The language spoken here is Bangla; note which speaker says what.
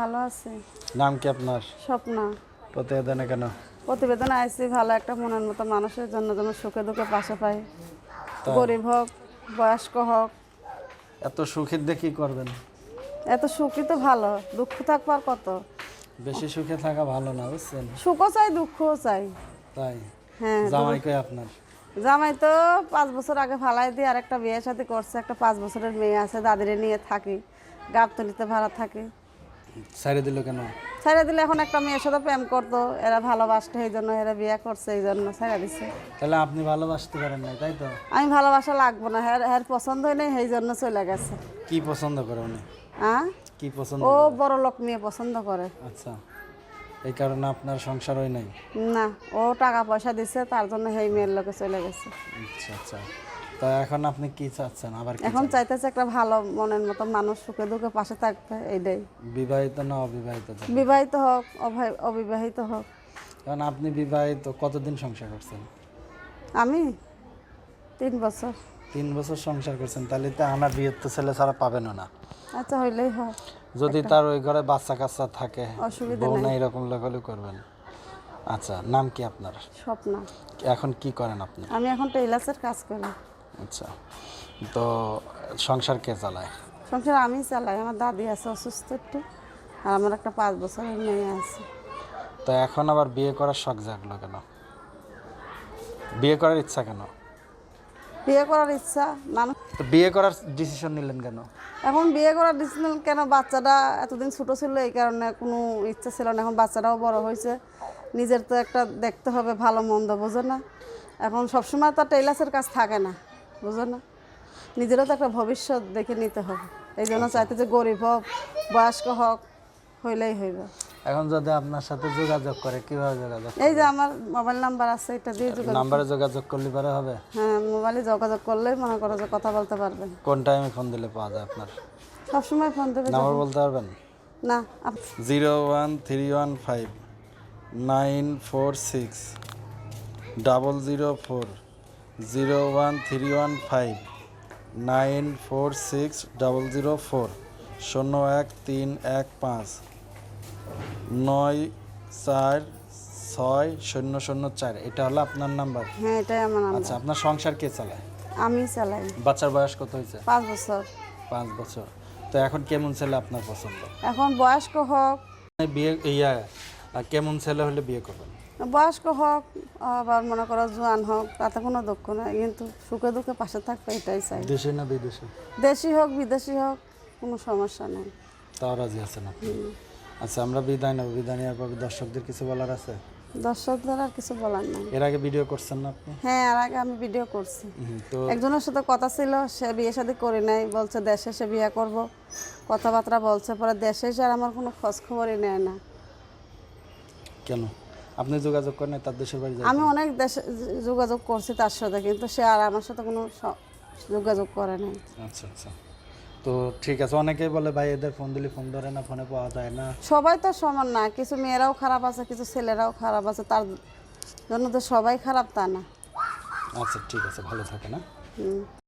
Speaker 1: ভালো আছি?
Speaker 2: নাম কি আপনার?
Speaker 1: স্বপ্ন।
Speaker 2: প্রতিবেদনে কেন?
Speaker 1: প্রতিবেদন আইসি ভালো একটা মনের মতো মানুষের জন্য যেন সুখে দুঃখে পাশে পাই। গরিব হোক বয়স্ক হোক।
Speaker 2: এত সুখের দিয়ে কি করবেন?
Speaker 1: এত সুখই তো ভালো। দুঃখ থাকবার কত?
Speaker 2: বেশি সুখে থাকা ভালো না বুঝছেন?
Speaker 1: সুখও চাই দুঃখও চাই।
Speaker 2: তাই?
Speaker 1: হ্যাঁ
Speaker 2: জামাই কই আপনার?
Speaker 1: জামাই তো পাঁচ বছর আগে ফালাই দিয়ে আর একটা বিয়ে সাথে করছে। একটা পাঁচ বছরের মেয়ে আছে দাদিরে নিয়ে থাকি। গাবতলিতে ভাড়া থাকি।
Speaker 2: দিল কেন?
Speaker 1: দিলে এখন একটা মেয়ের সাথে প্রেম করতো এরা ভালোবাসতো এই জন্য এরা বিয়ে করছে এই জন্য দিছে।
Speaker 2: তাহলে আপনি ভালোবাসতে পারেন না তাই তো?
Speaker 1: আমি ভালোবাসা লাগবো না হ্যার হ্যার পছন্দ হয় নাই সেই জন্য চলে গেছে।
Speaker 2: কি পছন্দ করে উনি?
Speaker 1: হ্যাঁ?
Speaker 2: কি পছন্দ
Speaker 1: ও বড় লোক মেয়ে পছন্দ করে।
Speaker 2: আচ্ছা এই কারণে আপনার সংসার হয় নাই?
Speaker 1: না ও টাকা পয়সা দিছে তার জন্য সেই মেয়ের লোকে চলে গেছে।
Speaker 2: আচ্ছা আচ্ছা। তো এখন আপনি কি চাচ্ছেন? আবার
Speaker 1: এখন চাইতেছে একটা ভালো মনের মতো মানুষ সুখে দুঃখে পাশে থাকবে এইটাই।
Speaker 2: বিবাহিত না অবিবাহিত
Speaker 1: বিবাহিত হোক অবিবাহিত হোক।
Speaker 2: কারণ আপনি বিবাহিত কতদিন সংসার করছেন?
Speaker 1: আমি? তিন বছর।
Speaker 2: তিন বছর সংসার করছেন তাহলে তো আমার বিয়ের তো ছেলে ছাড়া পাবেনও না।
Speaker 1: আচ্ছা হইলেই হয়
Speaker 2: যদি তার ওই ঘরে বাচ্চা কাচ্চা থাকে
Speaker 1: অসুবিধা
Speaker 2: বউ না এরকম লেখালে করবেন। আচ্ছা নাম কি আপনার?
Speaker 1: স্বপ্ন।
Speaker 2: এখন কি করেন আপনি?
Speaker 1: আমি এখন টেইলার্সের কাজ করি।
Speaker 2: আচ্ছা। তো সংসার কে চালায়?
Speaker 1: সংসার আমি চালাই আমার দাদি আছে অসুস্থ একটু আর আমার একটা পাঁচ বছরের মেয়ে আছে।
Speaker 2: তো এখন আবার বিয়ে করার শখ জাগলো কেন? বিয়ে করার ইচ্ছা কেন?
Speaker 1: বিয়ে করার ইচ্ছা মানুষ
Speaker 2: তো বিয়ে করার ডিসিশন নিলেন কেন?
Speaker 1: এখন বিয়ে করার ডিসিশন কেন? বাচ্চাটা এতদিন ছোট ছিল এই কারণে কোনো ইচ্ছা ছিল না। এখন বাচ্চাটাও বড় হয়েছে নিজের তো একটা দেখতে হবে ভালো মন্দ বোঝে না। এখন সবসময় তো টেইলার্সের কাজ থাকে না। বুঝো না? নিজেরও তো একটা ভবিষ্যৎ দেখে নিতে হবে। এই জন্য চাইতে যে গরিব হোক বয়স্ক হোক হইলেই হইবে।
Speaker 2: এখন যদি আপনার সাথে যোগাযোগ করে কীভাবে যোগাযোগ
Speaker 1: এই যে আমার মোবাইল নাম্বার আছে এটা দিয়ে যোগাযোগ
Speaker 2: নাম্বারে যোগাযোগ করলে পারে হবে?
Speaker 1: হ্যাঁ মোবাইলে যোগাযোগ করলেই মনে করো যে কথা বলতে পারবেন।
Speaker 2: কোন টাইমে ফোন দিলে পাওয়া যায় আপনার?
Speaker 1: সবসময় ফোন দেবে
Speaker 2: নাম্বার বলতে পারবেন?
Speaker 1: না
Speaker 2: zero one three one five nine four six double zero four. Zero one three one five nine four six double zero four শূন্য এক তিন এক পাঁচ নয় চার ছয় শূন্য শূন্য চার। এটা হলো আপনার নাম্বার?
Speaker 1: হ্যাঁ এটাই আমার নাম্বার।
Speaker 2: আচ্ছা আপনার সংসার কে চালায়?
Speaker 1: আমি চালাই।
Speaker 2: বাচ্চার বয়স কত হয়েছে?
Speaker 1: পাঁচ বছর।
Speaker 2: পাঁচ বছর। তো এখন কেমন ছেলে আপনার পছন্দ?
Speaker 1: এখন বয়স্ক হোক।
Speaker 2: বিয়ে ইয়া কেমন ছেলে হলে বিয়ে করবেন?
Speaker 1: বয়স্ক হোক আবার মনে করো জোয়ান হোক তাতে কোনো দুঃখ নাই। কিন্তু সুখে দুঃখে পাশে থাকবে এটাই চাই।
Speaker 2: দেশে না বিদেশে?
Speaker 1: দেশি হোক বিদেশি হোক কোনো সমস্যা নেই।
Speaker 2: তাও রাজি আছেন আপনি? আচ্ছা আমরা বিদায় নেব। বিদায় নেওয়ার পর দর্শকদের কিছু বলার আছে?
Speaker 1: দর্শকদের আর কিছু বলার নাই।
Speaker 2: এর আগে ভিডিও করছেন না আপনি?
Speaker 1: হ্যাঁ আর আগে আমি ভিডিও করছি।
Speaker 2: তো
Speaker 1: একজনের সাথে কথা ছিল সে বিয়ে শাদি করি নাই বলছে দেশে সে বিয়ে করব। কথাবার্তা বলছে পরে দেশে এসে আর আমার কোনো খোঁজ খবরই নেয় না।
Speaker 2: কেন? আপনি যোগাযোগ করেন তার দেশের বাড়ি
Speaker 1: আমি অনেক দেশে যোগাযোগ করছি তার সাথে কিন্তু সে আর আমার সাথে কোনো যোগাযোগ করে নাই।
Speaker 2: আচ্ছা আচ্ছা। তো ঠিক আছে অনেকেই বলে ভাই এদের ফোন দিলে ফোন ধরে না ফোনে পাওয়া যায় না।
Speaker 1: সবাই তো সমান না কিছু মেয়েরাও খারাপ আছে কিছু ছেলেরাও খারাপ আছে তার জন্য তো সবাই খারাপ তা না।
Speaker 2: আচ্ছা ঠিক আছে ভালো থাকে না
Speaker 1: হুম।